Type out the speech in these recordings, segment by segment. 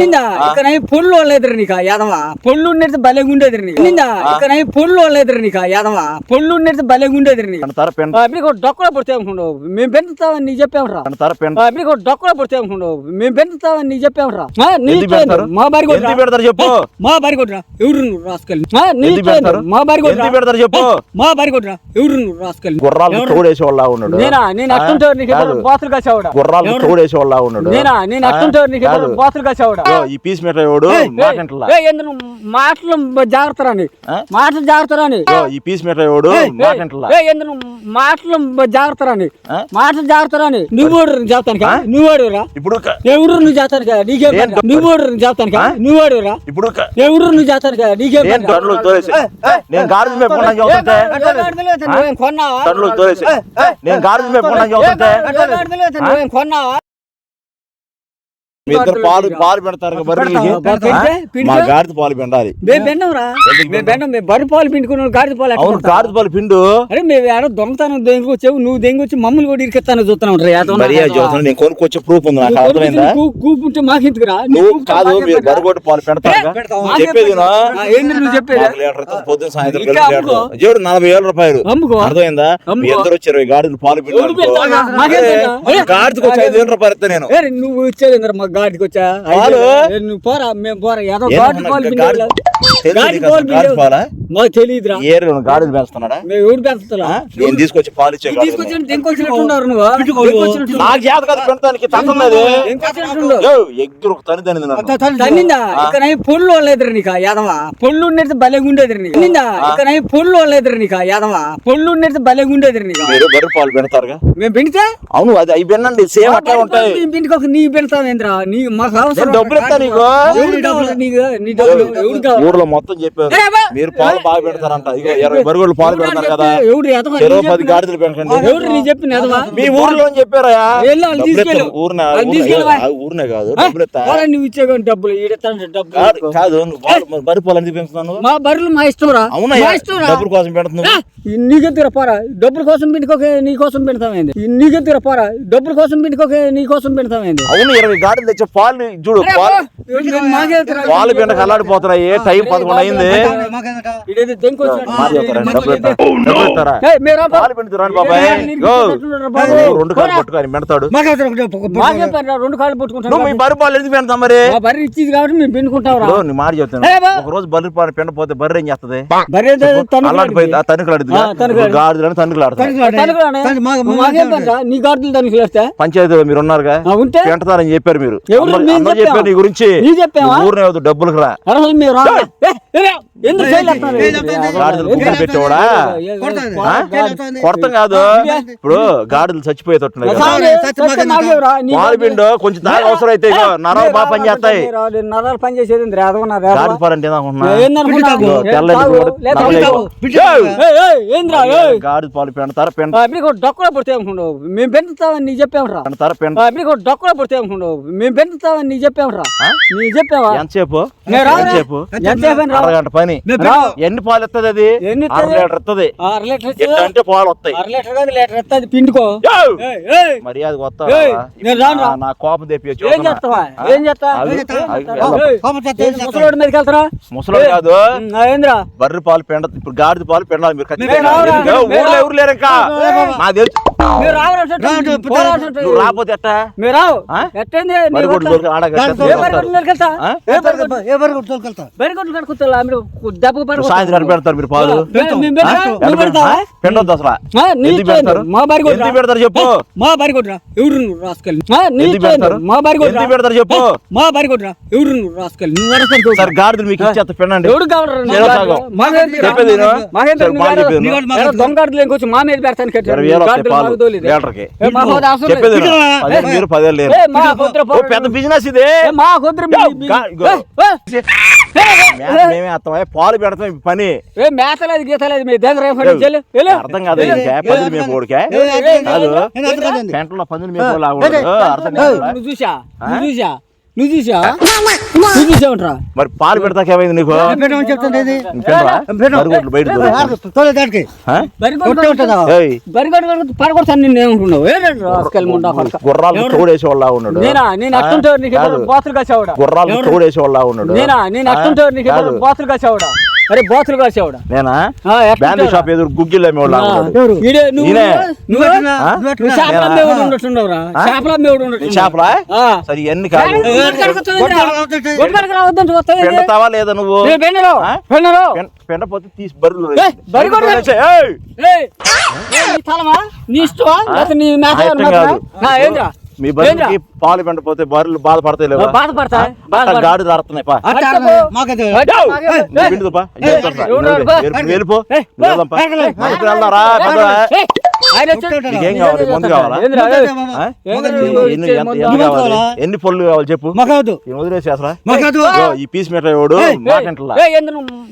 నిందా ఇక్కడ పొల్లు వాళ్ళేద్దరు నీకు యాదవ? పొల్లు ఉండేది భలే ఉండేది నీకు. నిందా ఇక్కడ పొల్లు వాళ్ళేద్దరు నీకు యాదవ? పొల్లు ఉండేది భలే ఉండేది నీకు. డొక్కలో పడితే అనుకుంటావు మేము పెంచుతామని నీకు చెప్పామరా అప్పుడు డొక్కలో పడితే అనుకుంటావు మేము పెంచుతామని నీకు చెప్పామరా? మా బారి పెడతారు చెప్పు? మా బారి ఎవరు నువ్వు రాసుకెళ్ళి? మా బారి పెడతారు చెప్పు? మా బారి ఎవరు నువ్వు రాసుకెళ్ళి? గుర్రాలు తోడేసే వాళ్ళ ఉన్నాడు. నేనా? నేను అట్టుంటే. బాతులు కాసావుడా? గుర్రాలు తోడేసే వాళ్ళ ఉన్నాడు. నేనా? నేను అట్టుంటే. బాతులు కాసావుడా? ఈ పీస్ మీటర్ ఎవడు మాటంటలా ఎందుకు మాటలు జాగ్రత్త రాని? మాటలు జాగ్రత్త రాని ఈ పీస్ మీటర్ ఎవడు మాటంటలా ఎందుకు మాటలు జాగ్రత్త రాని? మాటలు జాగ్రత్త రాని నువ్వు చేస్తాను ఆ? నువ్వు వాడురా ఇప్పుడు ఎవరు నువ్వు చేస్తాను కదా నీకేం ఏం పని? నువ్వు చేస్తాను నువ్వు వాడురా ఇప్పుడు ఎవరు నువ్వు కదా నీకేం నేను పని? తండ్రులు తోలేసి నేను గాడిద మేపుకున్నాను చదువుతుంటే నువ్వేం కొన్నావా తండ్రులు తోలేసి నేను గాడిద మేపుకున్నాను చదువుతుంటే నువ్వేం కొన్నావా మీ ఇద్దరు పాలు పాలు పెడతారు బర్రెలకి. మా గాడిద పాలు పిండాలి. మేము పాలు పిండుకున్న గాడిద పాలు అవును? గాడిద పాలు పిండు. అరే మేము ఏడో దొంగతనం నువ్వు దెంగి వచ్చి మమ్మల్ని కూడా ఇరికెత్తాను చూస్తున్నాం రా యాదవ నా మరి యాదవ. చదువుతున్నా నేను కొనుక్కొచ్చే ప్రూఫ్ ఉంది నాకు అర్థమైందా? కూ- కూపుంటే మాకెందుకురా? నువ్వు కాదు మీరు బరగొట్టి పాలు పెడతారు మాకే చెప్పేది నా? ఆ, ఏంది నువ్వు చెప్పేది? మాకు లీటర్ ఇస్తుంది, పొద్దున్న సాయంత్రం నలభై వేల రూపాయలు. అర్థమైందా? మీ. ఇద్దరు గాడిదలు పాలు? మాకేం? పిండారు గాడిదకి వచ్చి ఐదు వేల రూపాయలు ఇస్తా నేను. నువ్వు ఇచ్చేది మా గాడికి వచ్చా నువ్వు పోరా మేము పోరా. ఏదో గాడి మాకు తెలియదురా. ఏ ఏరియాలో గాడిదలు పెంచుతున్నాడా మేము ఎవరు పెంచుతా ఆ? నేను తీసుకొచ్చి పాలు ఇచ్చే గాడిదలు. తీసుకొచ్చి దెంకొచ్చినట్టున్నారు నువ్వు. దెంకొచ్చినట్టు నాకు చేత కదా పెడతానికి తంతున్నది దెంకొచ్చినట్టున్నావు. యో, ఎగ్గురు ఒక తని తనింది నన్ను. తన్నిందా ఇక్కడ పొల్లు వాళ్ళేద్దరు నీకు యాదవ. ఉండేది భలే ఉండేది నీకు. నిందా ఇక్కడ వాళ్ళేద్దరు నీకు యాదవ. ఉండేది భలే ఉండేది నీకు. మీరు బర్రె పాలు పెడతారుగా? మేము అవును అది అవి వినండి సేమ్ అట్లా ఉంటాయి. నీ పెడతావేంద్రా? నీ మాకు అవసరం డబ్బులు ఇస్తా నీకు. కావాలి నీకు నీ డబ్బులు కావాలి ఊర్లో మొత్తం చెప్పారు. మీరు పాలు బాగా పెడతారంట. ఇగో ఇరవై బరుగులు పాలు పెడతారు కదా. ఎవరు ఎదవ? చెరువు పది గాడిదలు పెంచండి. ఎవరు నీ చెప్పిన ఎదవా? మీ ఊర్లో చెప్పారా? తీసుకెళ్ళు. ఊరినే? ఊరినే కాదు. డబ్బులు ఇస్తా. నువ్వు ఇచ్చే డబ్బులు. డబ్బులు. కాదు, నువ్వు పాలు- పెంచుతున్నాను మా మా ఇష్టం రా. అవునా డబ్బుల కోసం పెడుతున్నావు? నీకెత్తురా పోరా. డబ్బుల కోసం పిండుకోక నీ కోసం పెడతామైంది నీకెత్తురా పోరా. డబ్బుల కోసం పిండుకోక నీ కోసం పెడతామైంది అవును ఇరవై గాడిదలు తెచ్చే పాలు చూడు పాలు పాలు పిండక అల్లాడిపోతున్నాయి ఏ టైం పదకొండు అయింది? పాలు పిండుతురా బాబాయ్. నీకు గో. ఇచ్చినట్టున్నారు బాబు. నువ్వు రెండు కాళ్ళు పట్టుకొని పెడతాడు రెండు కాళ్ళు పట్టుకుంటాను మీ బర్రె పాలు ఎందుకు పెడతాం మరి? బర్రె ఇచ్చింది కాబట్టి మేము పిండుకుంటాం నీ మాట చెప్తాను. ఒక రోజు బర్రె పాలు పిండపోతే బర్రె ఏం చేస్తుంది? తనుకులాడుతుంది ఆ, తణుకులాడు. గాడిదని పంచాయతీలో మీరు ఉన్నారుగా? ఉంటే? పెంటతారని చెప్పారు మీరు? అందరూ- మేము చెప్పామా? చెప్పారు నీ గురించి. నీ చెప్పామా? ఊరినే వద్దు డబ్బులకు రా. రా. రా. పెట్టేవాడా? గాడి- కొడతాం కాదు. ఇప్పుడు గాడిదలు చచ్చిపోయేటట్టున్నాయి కదా. చాలు, సత్యం మాకేం రా. నీ పాలు పిండు కొంచెం తాగి అవసరం అయితే నరాలు బాగా పని చేస్తాయి. రా, నరాలు పని చేసేది నా రేదవ. గాడి పాలు పెండతారా? పెండ డొక్కలో పడితే మేము పెంచుతామని నీకు చెప్పామరా పెండతారా పెండ. డొక్కలో పడితే అనుకున్నావు మేము పెంచుతామని నీకు చెప్పామరా ఆ? నీకు చెప్పావా? ఎంతసేపు? నేను రాను. ఎంతసేపు? ఎంతసేపు. అరగంట పని. ఎన్ని పాలు ఇస్తుంది అది? ఎన్ని అర? లీటర్ ఇస్తుంది అర లీటర్ అంటే పాలు వస్తాయి. అర లీటర్ కాదు లీటర్ ఎత్తది పిండుకో. యో! ఏయ్, ఏయ్. మర్యాద నేను రాను రా. నా కోపం తెప్పి ఏం చేస్తావా? ఏం చేస్తా ఆగు, ఏం చేస్తా? ఆగు, ఏయ్, ఏయ్, ముసలోడి మీదకి వెళ్తారా? ముసలోడు కాదు. ఏందిరా? బర్రె పాలు పెండ ఇప్పుడు గాడిద పాలు పెండాలి మీరు? ఊర్లో ఎవరు లేరు ఇంకా? నాకు తెలుసు రాకపోతే ఎట్టా? మీరు రావు? ఎట్టండి కొట్టు పెడతారు మీరు పాలు. అసలు. మా బారి పెడతారు చెప్పు. మా బారి కొట్రా ఎవరు నువ్వు రాసుకెళ్ళి? ఆ, నీ ఎందుకు ఇష్టం. పెడతారు? మా బారి కొట్రా ఎందుకు పెడతారు చెప్పు. మా బారి కొట్రా ఎవరు నువ్వు రాసుకెళ్ళి? నువ్వు అరసలు సరే గాడిదలు మీకు ఇచ్చేస్తా పెండండి ఎవడు కావాలరా? నీ ఏదో గాడిదలు? సగం. మాకేంటి రా? చెప్పేది విను. మాకేంటి సరే, నువ్వు బాగా ఏదో- చెప్పేది విను. ఏదో దొంగ గాడిదలు ఇంకొచ్చి మా మీద పెడతాను కట్టారు. చెప్పేది మీరు పదేళ్ళు లేరు. పెద్ద బిజినెస్ ఇది ఏ, మా కుదురు మేమే పాలు పెడతాం ఈ పని ఏ మేతలేదు గీతలేదు మీ దగ్గర. అర్థం కాదు పందులు మేము కాదు పెంటలో పందులు మేము అర్థం చూసా నువ్వు చూసా నువ్వు చూసా చూసావుట్రా మరి పాలు పెడతాక ఏమైంది నీకు పెట్టమని చెప్తుంది ఇది నీకు తినరా? బరిగొడ్లు బయట దొరుకుతాయి. తోలే దానికి ఆ? కొట్టే ఉంటుందా? ఏయ్, బరిగొట్టు పడగొడతాను నిన్ను ఏమంటున్నావు ఏ రాసుకెళ్ళి ముండా కొడక గుర్రాలు తోడేసే వాళ్ళ ఉన్నాడు నేనా? అట్టుంటే బాతులు కాసేవాడా గుర్రాలు తోడేసే వాళ్ళ ఉన్నాడు నేనా? అట్టుంటే. బాతులు కాసేవాడా అరే బాతులు కాసేవాడా? నేనా? బ్యాండ్? షాప్ ఎదురు గుగ్గిల్. సరే కాదు? పెండతావా లేదా నువ్వు? నేను బెన్నరు ఆ? బెన్నరు పెం- పెండపోతే తీసి ఏయ్, నీ? లేకపోతే నీ మేత మీ బర్రెలకి పాలు పెండపోతే బర్రెలు బాధపడతాయి లేవా గాడి వెళ్ళిపో. వెళ్దాం రా, కావాలి? మందు కావాలా? ఎన్ని- పళ్ళు కావాలి చెప్పు. వదిలేసి అసలు ఈ పీస్ మీటర్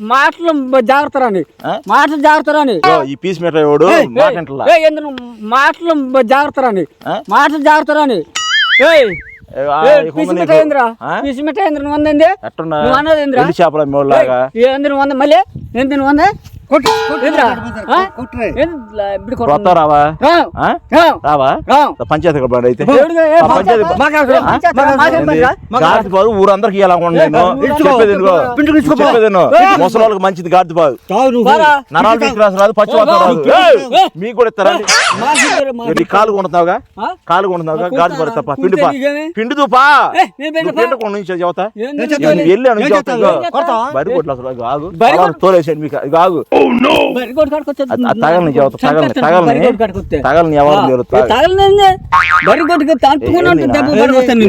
మాటలు జాగ్రత్త రాని. ఆ? మాటలు జాగ్రత్త రాని. ఈ పీస్ మీటర్ వాడు మాటంటలా ఏయ్, ఏంద్రా, మాటలు జాగ్రత్త రాని. ఆ? మాటలు జాగ్రత్త రాని. ఏయ్ పిసి మిఠాయి ఏంద్రా? పిసి మిఠాయి ఏంద్ర నువ్వు అన్నది ఏంద్రా? చేపల వంద? మళ్ళీ? నువ్వు వంద? రావా. పంచాయతీ బండి అయితే. ఊరందరికి. ముసలి వాళ్ళకి మంచిది నువ్వు బారా. నరాలు మీకు రాసు రాదు పచ్చి రాదు. మీకు కూడా ఇస్తారా? కాలు కొంటున్నావుగా? కాలు కొంటున్నావుగా? కొంటానా? గాడి పాలు తప్ప పిండి? పిండి తూపా ఏ, నేను పిండి పా. పిండకుండా నుంచి చెబుతా ఏంది ఏం నువ్వు చెప్తావు? తోలి? వెళ్ళి అని ఏం చెబుతా చెప్తావు? ఇగో. కొడతావా? బరి కొట్లు అసలు ఆగు. తోలేసాడు మీకు ఆగు. అది తగలని తగలని ఎవరు లేరు.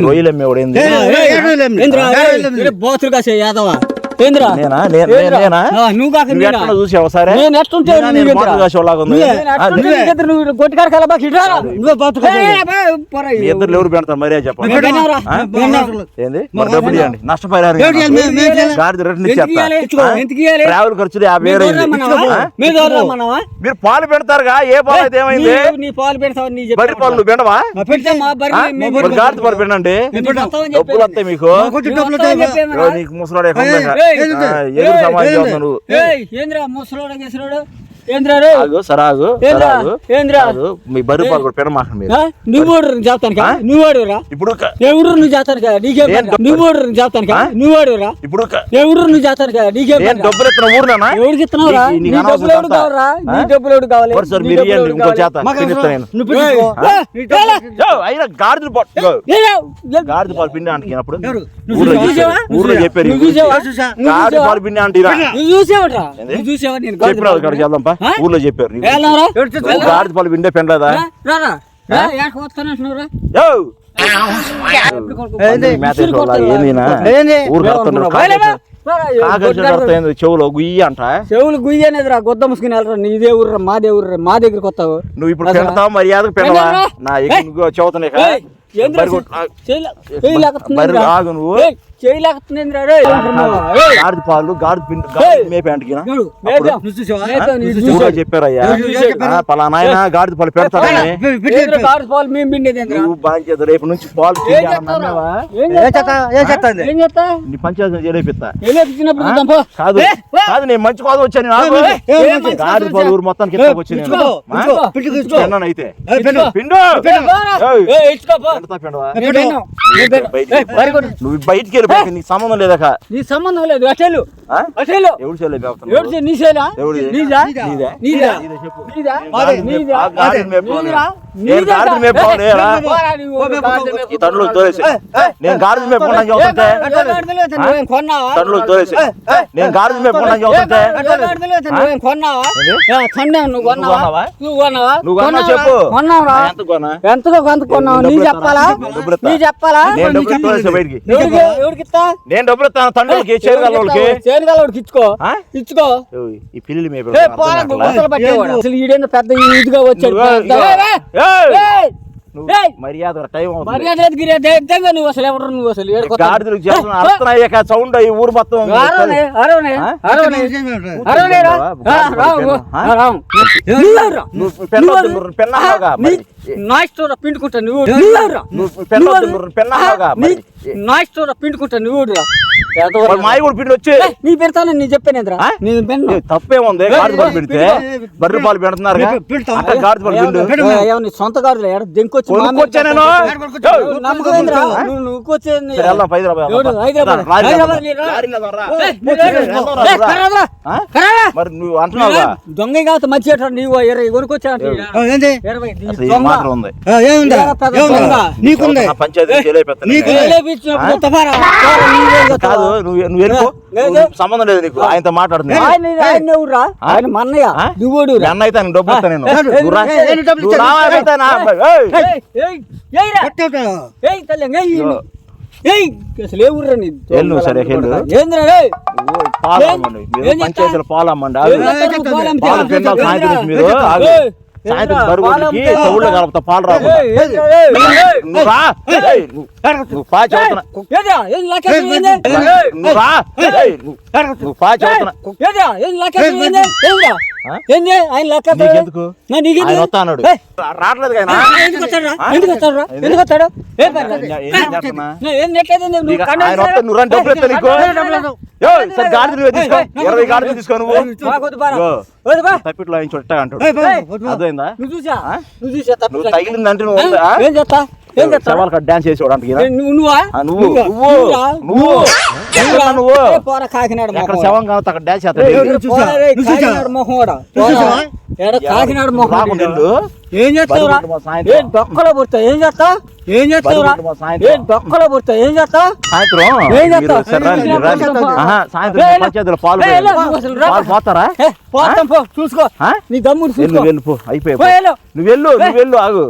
రొయ్యలు అమ్మేవాడు ఏంది బోతులు కాసే యాదవా? ఏంద్రా? నేనా? నేనా? నువ్వు కాక చూసావు సరే? నేను నేనా? ఉంది నువ్వే, నువ్వే. బాతుకు ఇద్దరు ఎవరు పెడతారు చెప్పండి. ఏంది? మరి డబ్బులు ఇవ్వండి. నష్టపరిహారం. గాడిద రిటర్న్? ఇచ్చేస్తా? ట్రావెల్ ఖర్చులు యాభై మీరు వేలు పాలు పెడతారుగా? ఏ పాలు అయితే ఏమైంది? నీ- పాలు పెడతావు నీ బరి పాలు నువ్వు పెడవా. గాడిద పాలు పెడతామని డబ్బులు. వస్తాయి మీకు. నీకు ముసలాడే ఏంద్రా ముసలోడు ఆగు సరాగు సరాగు. మీ పెనమాకండి మీరు? నువ్వు ఓడు చేస్తాను ఆ? నువ్వు ఓడురా ఇప్పుడు క- ఎవరు నువ్వు చేస్తాను కదా నీకేం ఏం పని? నువ్వు ఓడు చేస్తాను ఆ? నువ్వు ఓడురా ఇప్పుడు క- ఎవరు నువ్వు చేస్తాను కదా నీకేం? డబ్బులు ఎత్తున ఊరునా ఎవరికి నీ డబ్బులు కావాలరా? నీ డబ్బులు కావాలి? సార్ మీరు ఇవ్వండి ఇంకో? చేత అయినా గాడిదలు గాడిద పాలు పిండి? ఊర్లో? చెప్పారు గాడిద? పాలు పిండి చెప్పినా ఆ? ఊర్లో చెప్పారు నీకు. వెళ్ళారా? ఎవరు చూసావా? నువ్వు గాడిద పాలు పిండే పెండలేదా? రారా రా ఎక్కడికి వస్తానంటున్నావురా యో! ఏంది? మేత వేసేవాళ్ళ ఏందినా ఏంది? ఊరు కడుతున్నాడు చెవులో గుయ్యి అంట. చెవులు గుయ్యనేదిరా గొద్ద ముసుకుని వెళ్ళరా. నీదే ఊర్రా మాదే ఊర్రా మా దగ్గరికి వస్తావు. నువ్వు ఇప్పుడు పెడతావు మర్యాదకు పెడవా? నా ఎక్కువ చెవుతున్నాయి ఏయ్, ఏందిరా చేయలే- చేయలేకపోతుందిరా. ఆగు నువ్వు ఏయ్, చేయలేకపోతుందిరా రేయ్. ఏయ్, గాడిద పాలు గాడిద పిండి గాడిద చెప్పారయ్యా పాలు? నువ్వు బాగా రేపు నుంచి పాలు నీ పంచాయతీ. కాదు. కాదు నేను మంచి కోసం వచ్చాను గాడిద పాలు? ఊరు మొత్తానికి. పిండు. కొట్టు. నువ్వు బయటికి నీకు సంబంధం లేదక నీ సంబంధం లేదు అటేలు ఆ? ఎవడు చేయలేదు ఎవరు చే- నీ సేనా ఎవడిది? నీదా నీదే? నీదా నీదే తండ్రులు తోలేసి నేను గాడిద మేపుకున్నా చదువుతుంటే తండ్రులు తోలేసి నేను గాడిద మేపుకున్నా చదువుతుంటే నువ్వేం? చెప్పు కొన్నావురా ఆ, ఎంత కొన్నా ఎంతకో కొంత కొన్నావు నీ చెప్పాలా ఇస్తాను. నీ చెప్పాలా నేను డబ్బులు తోలేసి బయటికి నేను డబ్బులు ఇస్తాను తండ్రులకి చేరుగలకి చేనుగలవాడికి ఇచ్చుకో. ఈ పిల్లలు అసలు ఈడేందో పెద్ద వచ్చాడు! మర్యాద టైం మర్యాద లేదు నువ్వు అసలు ఎవరు నువ్వు అసలు? గాడిదలకు చేస్తున్న అర్థం సౌండ్ అయ్యి ఊరు మొత్తం పిండుకుంటా నువ్వు పిండుకుంటా నువ్వు మాయ కూడా పిండి వచ్చి ఏయ్, నీ పెడతాను నేను చెప్పాను ఆ? నేను పెన్ను. ఏ, తప్పేముంది? గాడిద పాలు పెడితే బర్రె పాలు పెడుతున్నారు పాలు పిండు సొంత దెంకొచ్చి నువ్వు మీరు అంటున్నావుగా? దొంగ కాదు మంచి నీవు? ఇరవై కొనుక్కొచ్చా. నీకుంది? పంచాయతీ కాదు? నువ్వు నువ్వు వెళ్ళిపో సంబంధం లేదు నీకు ఆయనతో మాట్లాడుతున్నా ఆయన ఎవరురా? ఆయన మన్నయ్య? నువ్వుడు అన్న అయితే ఆయన డబ్బు ఇస్తా నేను ఏయ్, నువ్వు రా. ఏయ్, ఏయ్, డబ్బులు నువ్వు ఇచ్చాను. రావా, వెళ్తా నా అబ్బాయి. ఏయ్. కొట్టేట. ఏయ్ తల్లి ఏయ్ ఇదిగో. ఏయ్ అసలు ఏ ఊర్రా నీ వెళ్ళు సరే, వెళ్ళు. ఏంద్రా ఏయ్ నువ్వు పాలు అమ్మండి మీరు సాయంత్రం అమ్ముతావా? తవుళ్ళు కలుపుతా పాలు రాకుండా నువ్వు పా చదువుతున్నా నువ్వు పా చదువుతున్నా ఏం ఏంది? ఆయన నీకెందుకు? నీకెందుకు? వస్తా అన్నాడు. రావట్లేదు ఎందుకు? ఎందుకు? ఎందుకు వచ్చాడు? ఏం నెట్లేదు నువ్వు నువ్వు డబ్బులు గాడిద తీసుకో. ఇరవై గాడిద తీసుకో. తప్పిట్లో ఆయన చుట్టా అంటాడు. చూసా? చూసా తగిలిందంటే? ఏం చేస్తా? ఏం చేస్తా? డాన్స్ చేసేవాడు నువ్వు. నువ్వా? పోరా కాకినాడ ఎక్కడ శవం అక్కడ? కాకినాడ మొహం కాకినాడ మొహం. ఏం. ఏం డొక్కలో పుడతావు ఏం చేస్తావు ఏం సాయంత్రం. డొక్కలో పుడతావు ఏం చేస్తావు ఏం చేస్తావు? పాలు పోతారా? పోతాం పో చూసుకో. ఆ? నీ దమ్ముడు వెళ్ళు చూసుకో. వెళ్ళు పో అయిపోయి. నువ్వు వెళ్ళు నువ్వు వెళ్ళు ఆగు.